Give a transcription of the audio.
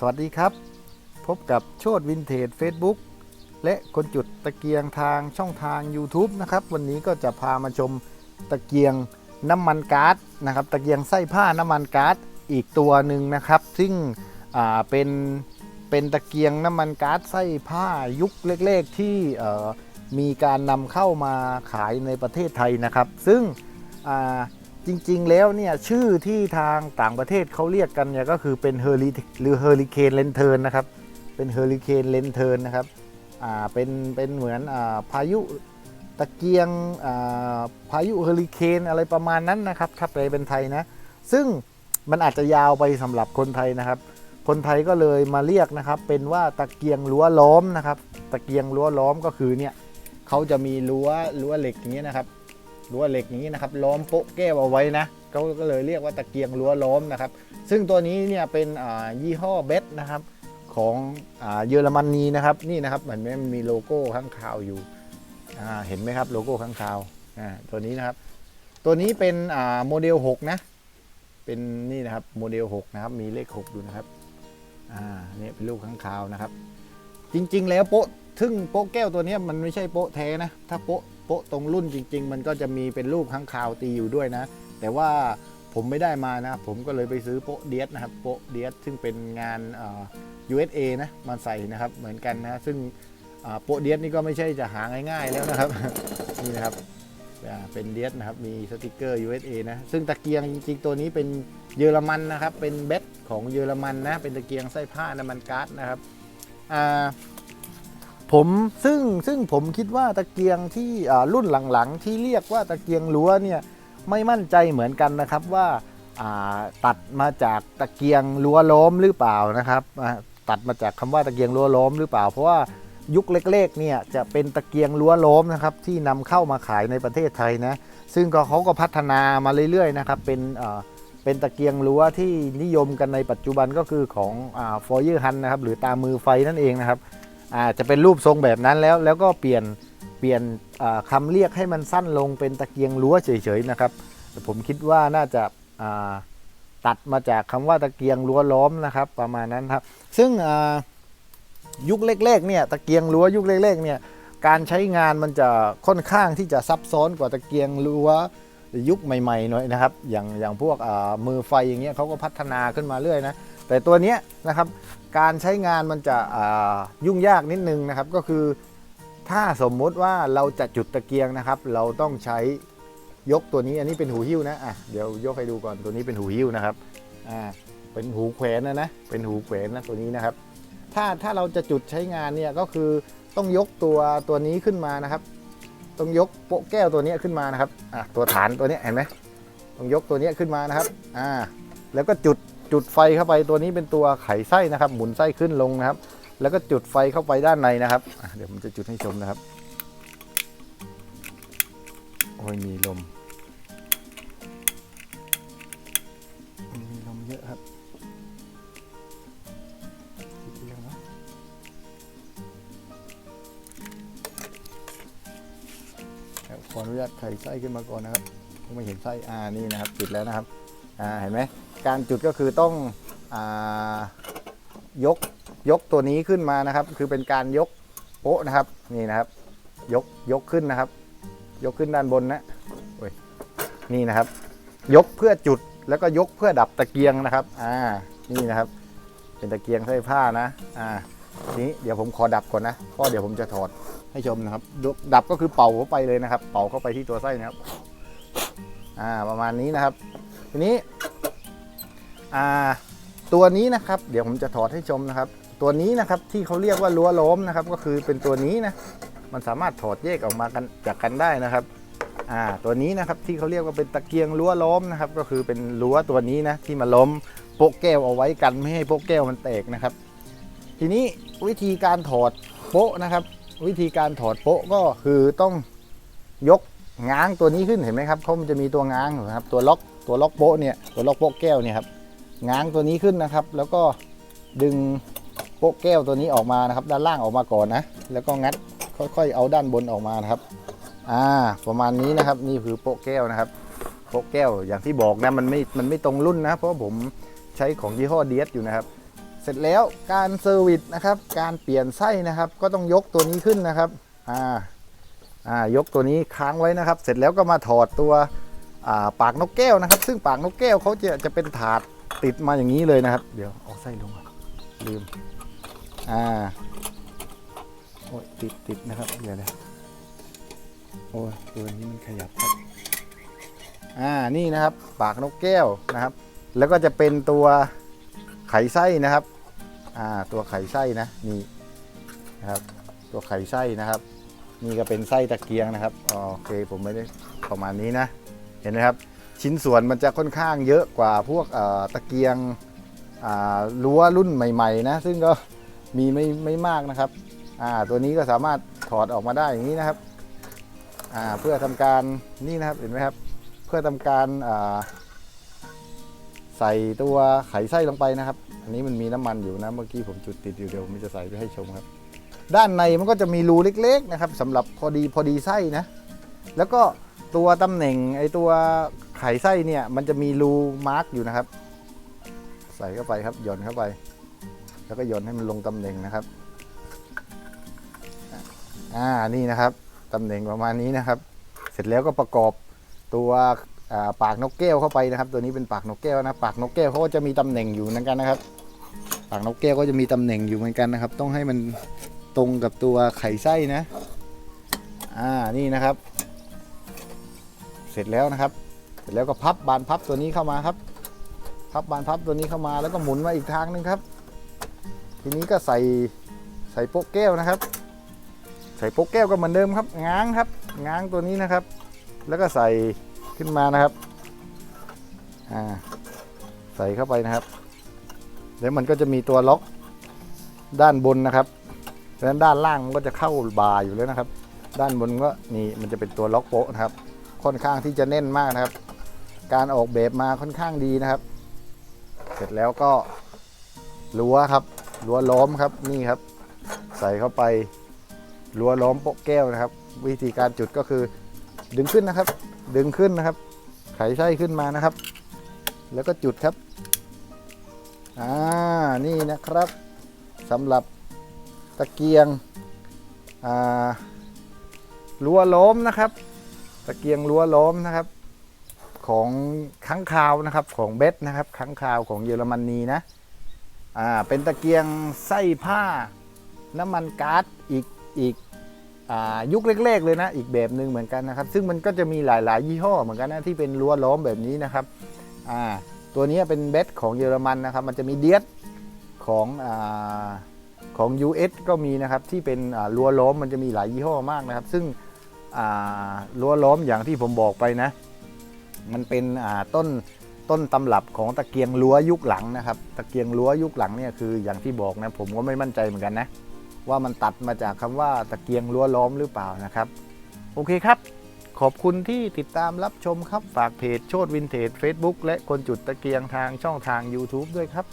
สวัสดีครับ พบกับโชดวินเทจ Facebook และคนจุดตะเกียงทางช่องทาง YouTube นะครับ วันนี้ก็จะพามาชมตะเกียงน้ำมันก๊าซนะครับ ตะเกียงไส้ผ้าน้ำมันก๊าซอีกตัวหนึ่งนะครับ ซึ่งเป็นเป็นตะเกียงน้ำมันก๊าซไส้ผ้ายุคเล็กๆที่มีการนำเข้ามาขายในประเทศไทยนะครับ ซึ่ง จริง ๆ แล้วเนี่ยชื่อที่ทางต่างประเทศเขาเรียกกันเนี่ยก็คือเป็นเฮอริหรือเฮอริเคนเลนเทิร์นนะครับ เป็นเฮอริเคนเลนเทิร์นนะครับอ่าเป็นเป็นเหมือนอ่าพายุตะเกียงอ่าพายุเฮอริเคนอะไรประมาณนั้นนะครับถ้าแปลเป็นไทยนะ ซึ่งมันอาจจะยาวไปสำหรับคนไทยนะครับ คนไทยก็เลยมาเรียกนะครับ เป็นว่าตะเกียงรั้วล้อมนะครับ ตะเกียงรั้วล้อมก็คือเนี่ยเขาจะมีรั้วรั้วเหล็กอย่างนี้ยนะครับ รั้วเหล็กอย่างนี้นะครับล้อมโป๊ะแก้วเอาไว้นะเขาก็เลยเรียกว่าตะเกียงรั้วล้อมนะครับ ซึ่งตัวนี้เนี่ยเป็นยี่ห้อเบสนะครับของเยอรมนีนะครับนี่นะครับเห็นไหมมันมีโลโก้ข้างคาวอยู่เห็นไหมครับโลโก้ข้างคาวอ่าตัวนี้นะครับ ตัวนี้เป็นอ่าโมเดล 6 นะ เป็นนี่นะครับโมเดล 6 นะครับ มีเลข 6 ดูนะครับอ่าเนี่ยเป็นลูกข้างคาวนะครับ จริงๆ แล้วโป๊ะทึ่งโป๊ะแก้วตัวนี้มันไม่ใช่โป๊ะแท้นะ ถ้าโป๊ะ โปะตรงรุ่นจริง ๆ มันก็จะมีเป็นรูปข้างคาวตีอยู่ด้วยนะ แต่ว่าผมไม่ได้มานะ ผมก็เลยไปซื้อโปะเดียสนะครับโปะเดียสซึ่งเป็นงานเออ USA นะมาใส่นะครับเหมือนกันนะซึ่งโปะเดียสนี่ก็ไม่ใช่จะหาง่ายๆแล้วนะครับนี่นะครับเป็นเดียสนะครับมีสติกเกอร์ USA นะซึ่งตะเกียงจริงๆตัวนี้เป็นเยอรมันนะครับเป็นเบสของเยอรมันนะเป็นตะเกียงไส้ผ้าน้ำมันก๊าซนะครับอ่า ผมซึ่งซึ่งผมคิดว่าตะเกียงที่รุ่นหลังๆ ที่เรียกว่าตะเกียงรั้วเนี่ยไม่มั่นใจเหมือนกันนะครับว่าาตัดมาจากตะเกียงรั้วล้อมหรือเปล่านะครับตัดมาจากคำว่าตะเกียงรั้วล้อมหรือเปล่า เพราะว่ายุคเล็กๆเนี่ยจะเป็นตะเกียงรั้วล้อมนะครับที่นำเข้ามาขายในประเทศไทยนะซึ่งก็เขาก็พัฒนามาเรื่อยๆนะครับเป็นเป็นตะเกียงรั้วที่นิยมกันในปัจจุบันก็คือของฟอร์เยอร์ฮันนะครับหรือตามือไฟนั่นเองนะครับ อาจจะเป็นรูปทรงแบบนั้นแล้ว แล้วก็เปลี่ยนเปลี่ยนอ่าคำเรียกให้มันสั้นลงเป็นตะเกียงรั้วเฉยๆนะครับผมคิดว่าน่าจะาตัดมาจากคำว่าตะเกียงรั้วล้อมนะครับ ประมาณนั้นครับ ซึ่งยุคแรกๆเนี่ยตะเกียงรั้วยุคแรกๆเนี่ยการใช้งานมันจะค่อนข้างที่จะซับซ้อนกว่าตะเกียงรั้วยุคใหม่ๆหน่อยนะครับ อย่างอย่างพวกมือไฟอย่างเงี้ยเขาก็พัฒนาขึ้นมาเรื่อยนะ แต่ตัวนี้นะครับการใช้งานมันจะยุ่งยากนิดนึงนะครับ ก็คือถ้าสมมุติว่าเราจะจุดตะเกียงนะครับ เราต้องใช้ยกตัวนี้อันนี้เป็นหูหิ้วนะอะเดี๋ยวยกให้ดูก่อนตัวนี้เป็นหูหิ้วนะครับอ่าเป็นหูแขวนนะนะเป็นหูแขวนนะตัวนี้นะครับ ถ้าถ้าเราจะจุดใช้งานเนี่ยก็คือต้องยกตัวตัวนี้ขึ้นมานะครับ ต้องยกโป๊ะแก้วตัวนี้ขึ้นมานะครับอะตัวฐานตัวนี้เห็นไหมต้องยกตัวนี้ขึ้นมานะครับอ่าแล้วก็จุด จุดไฟเข้าไปตัวนี้เป็นตัวไขไส้นะครับ หมุนไส้ขึ้นลงนะครับ แล้วก็จุดไฟเข้าไปด้านในนะครับ เดี๋ยวผมจะจุดให้ชมนะครับ โอ้ยมีลมมีลมเยอะครับขออนุญาตไข่ไส้ขึ้นมาก่อนนะครับไม่เห็นไส้อ่านี่นะครับจุดแล้วนะครับ อ่าเห็นไหม การจุดก็คือต้องอยกยกตัวนี้ขึ้นมานะครับ คือเป็นการยกโป๊ะนะครับนี่นะครับยกยกขึ้นนะครับ ยกขึ้นด้านบนนะนี่นะครับ ยกเพื่อจุดแล้วก็ยกเพื่อดับตะเกียงนะครับอ่านี่นะครับ เป็นตะเกียงใส่ผ้านะอ่านี้เดี๋ยวผมขอดับก่อนนะเพราะเดี๋ยวผมจะถอดให้ชมนะครับ ดับก็คือเป่าเข้าไปเลยนะครับ เป่าเข้าไปที่ตัวไส้นะครับ อ่าประมาณนี้นะครับ ทีนี้ ตัวนี้นะครับเดี๋ยวผมจะถอดให้ชมนะครับ ตัวนี้นะครับที่เขาเรียกว่ารั้วล้มนะครับ ก็คือเป็นตัวนี้นะมันสามารถถอดแยกออกมากันจากกันได้นะครับอ่าตัวนี้นะครับที่เขาเรียกว่าเป็นตะเกียงรั้วล้มนะครับ ก็คือเป็นรั้วตัวนี้นะที่มาล้มโป๊ะแก้วเอาไว้กันไม่ให้โป๊ะแก้วมันแตกนะครับ ทีนี้วิธีการถอดโป๊ะนะครับ วิธีการถอดโป๊ะก็คือต้องยกง้างตัวนี้ขึ้นเห็นไหมครับเขามันจะมีตัวง้างอยู่นะครับตัวล็อกตัวล็อกโป๊ะเนี่ยตัวล็อกโป๊ะแก้วเนี่ยครับ ง้างตัวนี้ขึ้นนะครับ แล้วก็ดึงโป๊ะแก้วตัวนี้ออกมานะครับ ด้านล่างออกมาก่อนนะ แล้วก็งัดค่อยๆ เอาด้านบนออกมานะครับ อ่า ประมาณนี้นะครับ นี่คือโป๊ะแก้วนะครับ โป๊ะแก้วอย่างที่บอกนะมันไม่ มันไม่ตรงรุ่นนะ เพราะผมใช้ของยี่ห้อเดียสอยู่นะครับ เสร็จแล้วการเซอร์วิสนะครับ การเปลี่ยนไส้นะครับ ก็ต้องยกตัวนี้ขึ้นนะครับ อ่า อ่า ยกตัวนี้ค้างไว้นะครับ เสร็จแล้วก็มาถอดตัวปากนกแก้วนะครับ ซึ่งปากนกแก้วเขาจะจะเป็นถาด ติดมาอย่างนี้เลยนะครับ เดี๋ยวเอาไส้ลงก่อนลืม อ่า โอ้ยติดติดนะครับเดี๋ยวนะโอ้ยตัวนี้มันขยับครับ อ่า นี่นะครับ ปากนกแก้วนะครับ แล้วก็จะเป็นตัวไข่ไส้นะครับ อ่า ตัวไข่ไส้นะ นี่นะครับ ตัวไข่ไส้นะครับ นี่ก็เป็นไส้ตะเกียงนะครับ โอเค ผมไม่ได้ประมาณนี้นะ เห็นไหมครับ ชิ้นส่วนมันจะค่อนข้างเยอะกว่าพวกตะเกียงรั้วรุ่นใหม่ๆนะซึ่งก็มีไม่ไม่มากนะครับตัวนี้ก็สามารถถอดออกมาได้อย่างนี้นะครับเพื่อทำการนี่นะครับเห็นไหมครับ เพื่อทำการาใส่ตัวไข่ไส้ลงไปนะครับ อันนี้มันมีน้ำมันอยู่นะเมื่อกี้ผมจุดติดอยู่เดี๋ยวผมจะใส่ไปให้ชมครับ ด้านในมันก็จะมีรูเล็ก ๆ นะครับสำหรับพอดีพอดีไส้นะแล้วก็ตัวตำแหน่งไอตัว ไข่ไส้เนี่ยมันจะมีรูมาร์กอยู่นะครับ ใส่เข้าไปครับหย่อนเข้าไป แล้วก็หย่อนให้มันลงตำแหน่งนะครับอ่านี่นะครับตำแหน่งประมาณนี้นะครับ เสร็จแล้วก็ประกอบตัวปากนกแก้วเข้าไปนะครับ ตัวนี้เป็นปากนกแก้วนะ ปากนกแก้วเขาก็จะมีตำแหน่งอยู่เหมือนกันนะครับ ปากนกแก้วก็จะมีตำแหน่งอยู่เหมือนกันนะครับ ต้องให้มันตรงกับตัวไข่ไส้นะ อ่านี่นะครับ เสร็จแล้วนะครับ ร็จแล้วก็พับบานพับตัวนี้เข้ามาครับ พับบานพับตัวนี้เข้ามาแล้วก็หมุนมาอีกทางหนึงครับ ทีนี้ก็ใส่ใส่โป๊กแก้วนะครับ ใส่โป๊กแก้วก็เหมือนเดิมครับ ง้างครับ ง้างตัวนี้นะครับ แล้วก็ใส่ขึ้นมานะครับอ่าใส่เข้าไปนะครับแล้วมันก็จะมีตัวล็อกด้านบนนะครับดังนั้นด้านล่างมันก็จะเข้าบาอยู่แล้วนะครับ ด้านบนก็นี่มันจะเป็นตัวล็อกโป๊ะนะครับ ค่อนข้างที่จะแน่นมากนะครับ การออกแบบมาค่อนข้างดีนะครับ เสร็จแล้วก็รั้วครับรั้วล้อมครับนี่ครับ ใส่เข้าไปรั้วล้อมโปะแก้วนะครับ วิธีการจุดก็คือดึงขึ้นนะครับ ดึงขึ้นนะครับ ไขไส้ขึ้นมานะครับ แล้วก็จุดครับอ่านี่นะครับสำหรับตะเกียงรั้วล้อมนะครับ ตะเกียงรั้วล้อมนะครับ ของค้างคาวนะครับของเบสนะครับค้างคาวของเยอรมนีนะอ่าเป็นตะเกียงไส้ผ้าน้ำมันก๊าซอีกอีกอ่ายุคเล็กๆเลยนะ อีกแบบหนึ่งเหมือนกันนะครับ ซึ่งมันก็จะมีหลายๆ ยี่ห้อเหมือนกันนะที่เป็นรั้วล้อมแบบนี้นะครับอ่าตัวนี้เป็นเบสของเยอรมันนะครับ มันจะมีเดียสของอาของ US ก็มีนะครับที่เป็นรั้วล้อมมันจะมีหลายยี่ห้อมากนะครับ ซึ่งรั้วล้อมอย่างที่ผมบอกไปนะ มันเป็นต้นต้นตำรับของตะเกียงรั้วยุคหลังนะครับ ตะเกียงรั้วยุคหลังเนี่ยคืออย่างที่บอกนะผมก็ไม่มั่นใจเหมือนกันนะ ว่ามันตัดมาจากคำว่าตะเกียงรั้วล้อมหรือเปล่านะครับ โอเคครับ ขอบคุณที่ติดตามรับชมครับ ฝากเพจโชดวินเทจ Facebook และคนจุดตะเกียงทางช่องทาง YouTube ด้วยครับ